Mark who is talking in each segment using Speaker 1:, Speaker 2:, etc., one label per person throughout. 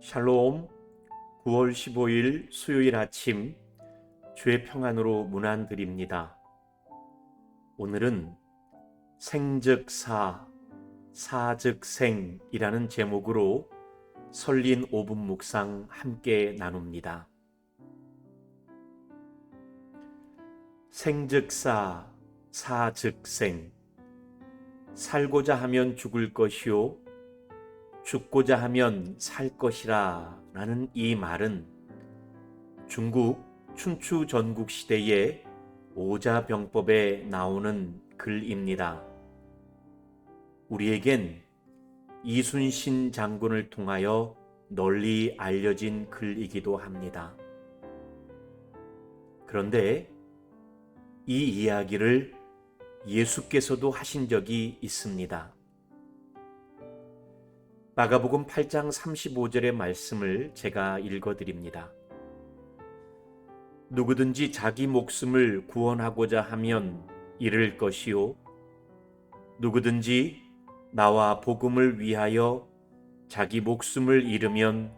Speaker 1: 샬롬 9월 15일 수요일 아침 주의 평안으로 문안드립니다. 오늘은 생즉사 사즉생이라는 제목으로 설린 5분 묵상 함께 나눕니다. 생즉사 사즉생 살고자 하면 죽을 것이요 죽고자 하면 살 것이라 라는 이 말은 중국 춘추 전국 시대의 오자병법에 나오는 글입니다. 우리에겐 이순신 장군을 통하여 널리 알려진 글이기도 합니다. 그런데 이 이야기를 예수께서도 하신 적이 있습니다. 마가복음 8장 35절의 말씀을 제가 읽어드립니다. 누구든지 자기 목숨을 구원하고자 하면 잃을 것이요. 누구든지 나와 복음을 위하여 자기 목숨을 잃으면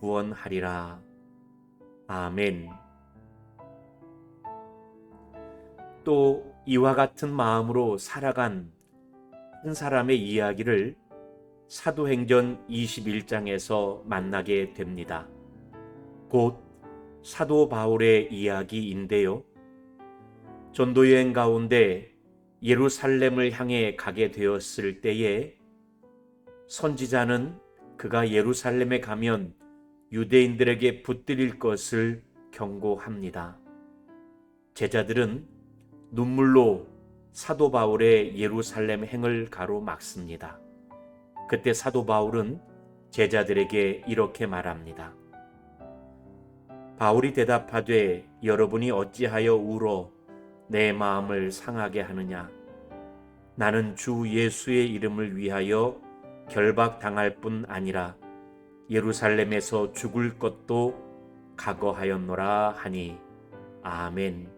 Speaker 1: 구원하리라. 아멘. 또 이와 같은 마음으로 살아간 한 사람의 이야기를 사도행전 21장에서 만나게 됩니다. 곧 사도 바울의 이야기인데요. 전도여행 가운데 예루살렘을 향해 가게 되었을 때에 선지자는 그가 예루살렘에 가면 유대인들에게 붙들릴 것을 경고합니다. 제자들은 눈물로 사도 바울의 예루살렘 행을 가로막습니다. 그때 사도 바울은 제자들에게 이렇게 말합니다. 바울이 대답하되 여러분이 어찌하여 울어 내 마음을 상하게 하느냐? 나는 주 예수의 이름을 위하여 결박당할 뿐 아니라 예루살렘에서 죽을 것도 각오하였노라 하니 아멘.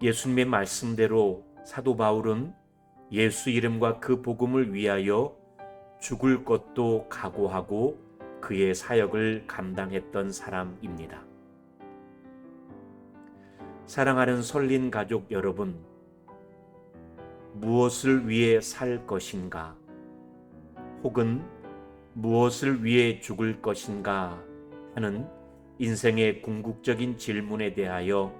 Speaker 1: 예수님의 말씀대로 사도 바울은 예수 이름과 그 복음을 위하여 죽을 것도 각오하고 그의 사역을 감당했던 사람입니다. 사랑하는 설린 가족 여러분, 무엇을 위해 살 것인가? 혹은 무엇을 위해 죽을 것인가? 하는 인생의 궁극적인 질문에 대하여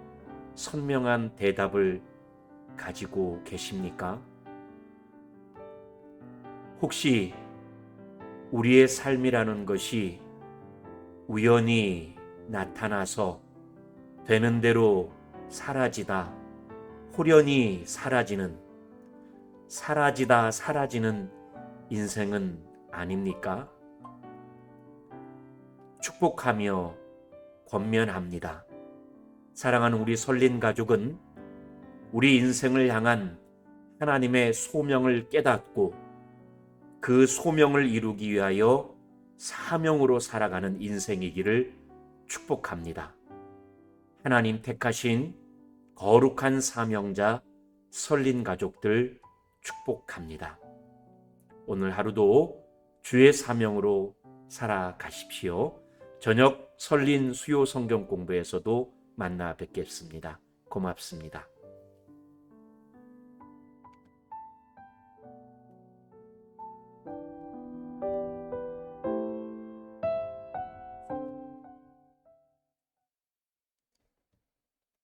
Speaker 1: 선명한 대답을 가지고 계십니까? 혹시 우리의 삶이라는 것이 우연히 나타나서 되는 대로 사라지다, 호련히 사라지는, 사라지다 사라지는 인생은 아닙니까? 축복하며 권면합니다. 사랑하는 우리 설린 가족은 우리 인생을 향한 하나님의 소명을 깨닫고 그 소명을 이루기 위하여 사명으로 살아가는 인생이기를 축복합니다. 하나님 택하신 거룩한 사명자 설린 가족들 축복합니다. 오늘 하루도 주의 사명으로 살아가십시오. 저녁 설린 수요 성경 공부에서도 만나 뵙겠습니다. 고맙습니다.